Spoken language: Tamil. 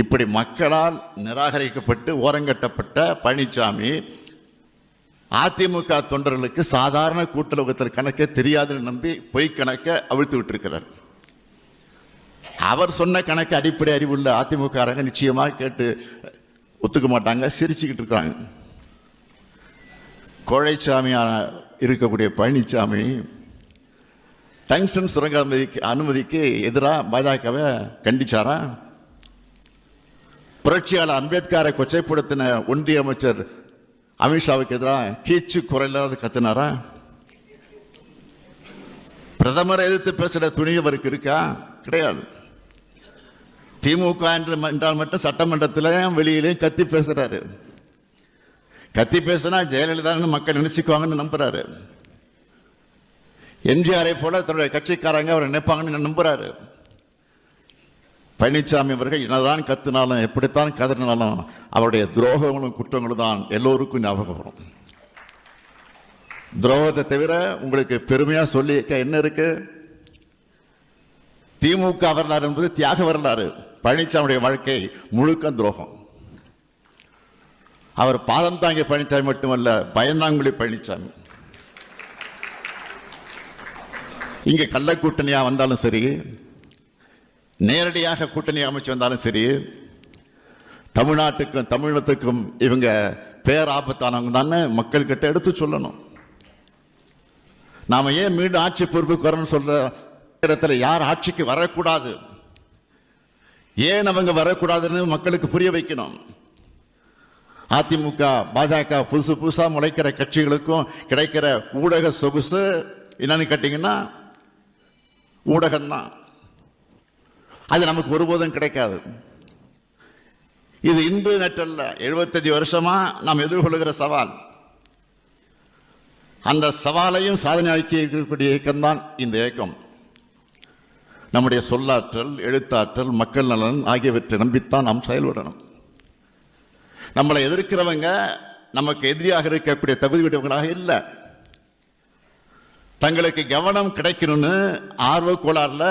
இப்படி மக்களால் நிராகரிக்கப்பட்டு ஓரங்கட்டப்பட்ட பழனிசாமி அதிமுக தொண்டர்களுக்கு சாதாரண கூட்டுறவுத்தில் கணக்கே தெரியாதுன்னு நம்பி பொய் கணக்க அவிழ்த்து விட்டுருக்கிறார். அவர் சொன்ன கணக்கு அடிப்படை அறிவுள்ள அதிமுக நிச்சயமாக கேட்டு ஒத்துக்க மாட்டாங்க சிரிச்சுக்கிட்டு இருக்காங்க. கோழைச்சாமியான இருக்கக்கூடிய பழனிசாமி டங்ஸ்டன் சுரங்க அனுமதிக்கு அனுமதிக்கு எதிராக பாஜகவை கண்டிச்சாரா? புரட்சியாளர் அம்பேத்கரை கொச்சைப்படுத்தின ஒன்றிய அமைச்சர் அமித்ஷாவுக்கு எதிராக கீச்சு குறையில்லாத கத்தினாரா? பிரதமரை எதிர்த்து பேசுகிற துணி அவருக்கு இருக்கா? கிடையாது. திமுக என்று என்றால் மட்டும் சட்டமன்றத்திலையும் வெளியிலையும் கத்தி பேசுறாரு. கத்தி பேசினா ஜெயலலிதான்னு மக்கள் நினைச்சுக்குவாங்கன்னு நம்புறாரு. எம்ஜிஆரை போல தன்னுடைய கட்சிக்காரங்க அவர் நினைப்பாங்கன்னு நம்புறாரு. பழனிசாமி அவர்கள் என்னதான் கத்தினாலும் எப்படித்தான் கதறினாலும் அவருடைய துரோகங்களும் குற்றங்களும் தான் எல்லோருக்கும் ஞாபகம் வரும். துரோகத்தை தவிர உங்களுக்கு பெருமையாக சொல்லி என்ன இருக்கு? திமுக வரலாறு என்பது தியாக வரலாறு. பழனிசாமியுடைய வாழ்க்கை முழுக்க துரோகம். அவர் பாதம் தாங்கிய பழனிசாமி மட்டுமல்ல பயந்தாங்குழி பழனிசாமி இங்கே கள்ளக்கூட்டணியாக வந்தாலும் சரி நேரடியாக கூட்டணி அமைச்சு வந்தாலும் சரி தமிழ்நாட்டுக்கும் தமிழகத்துக்கும் இவங்க பேர் ஆபத்தானவங்க தானே மக்கள்கிட்ட எடுத்து சொல்லணும். நாம் ஏன் மீண்டும் ஆட்சி பொறுப்புக்கு வரணும்னு சொல்கிற இடத்துல யார் ஆட்சிக்கு வரக்கூடாது? ஏன் அவங்க வரக்கூடாதுன்னு மக்களுக்கு புரிய வைக்கணும். அதிமுக பாஜக புதுசு புதுசாக முளைக்கிற கட்சிகளுக்கும் கிடைக்கிற ஊடக சொகுசு என்னன்னு கேட்டிங்கன்னா ஊடகம்தான். அது நமக்கு ஒருபோதும் கிடைக்காது. இது இன்று நற்றல்ல எழுபத்தஞ்சு வருஷமா நாம் எதிர்கொள்கிற சவால். அந்த சவாலையும் சாதனையாக்கி இருக்கக்கூடிய இயக்கம்தான் இந்த இயக்கம். நம்முடைய சொல்லாற்றல் எழுத்தாற்றல் மக்கள் நலன் ஆகியவற்றை நம்பித்தான் நாம் செயல்படணும். நம்மளை எதிர்க்கிறவங்க நமக்கு எதிரியாக இருக்கக்கூடிய தகுதி தகுதியுடையவங்களாக இல்லை. தங்களுக்கு கவனம் கிடைக்கணும்னு ஆர்வ கோளாறுல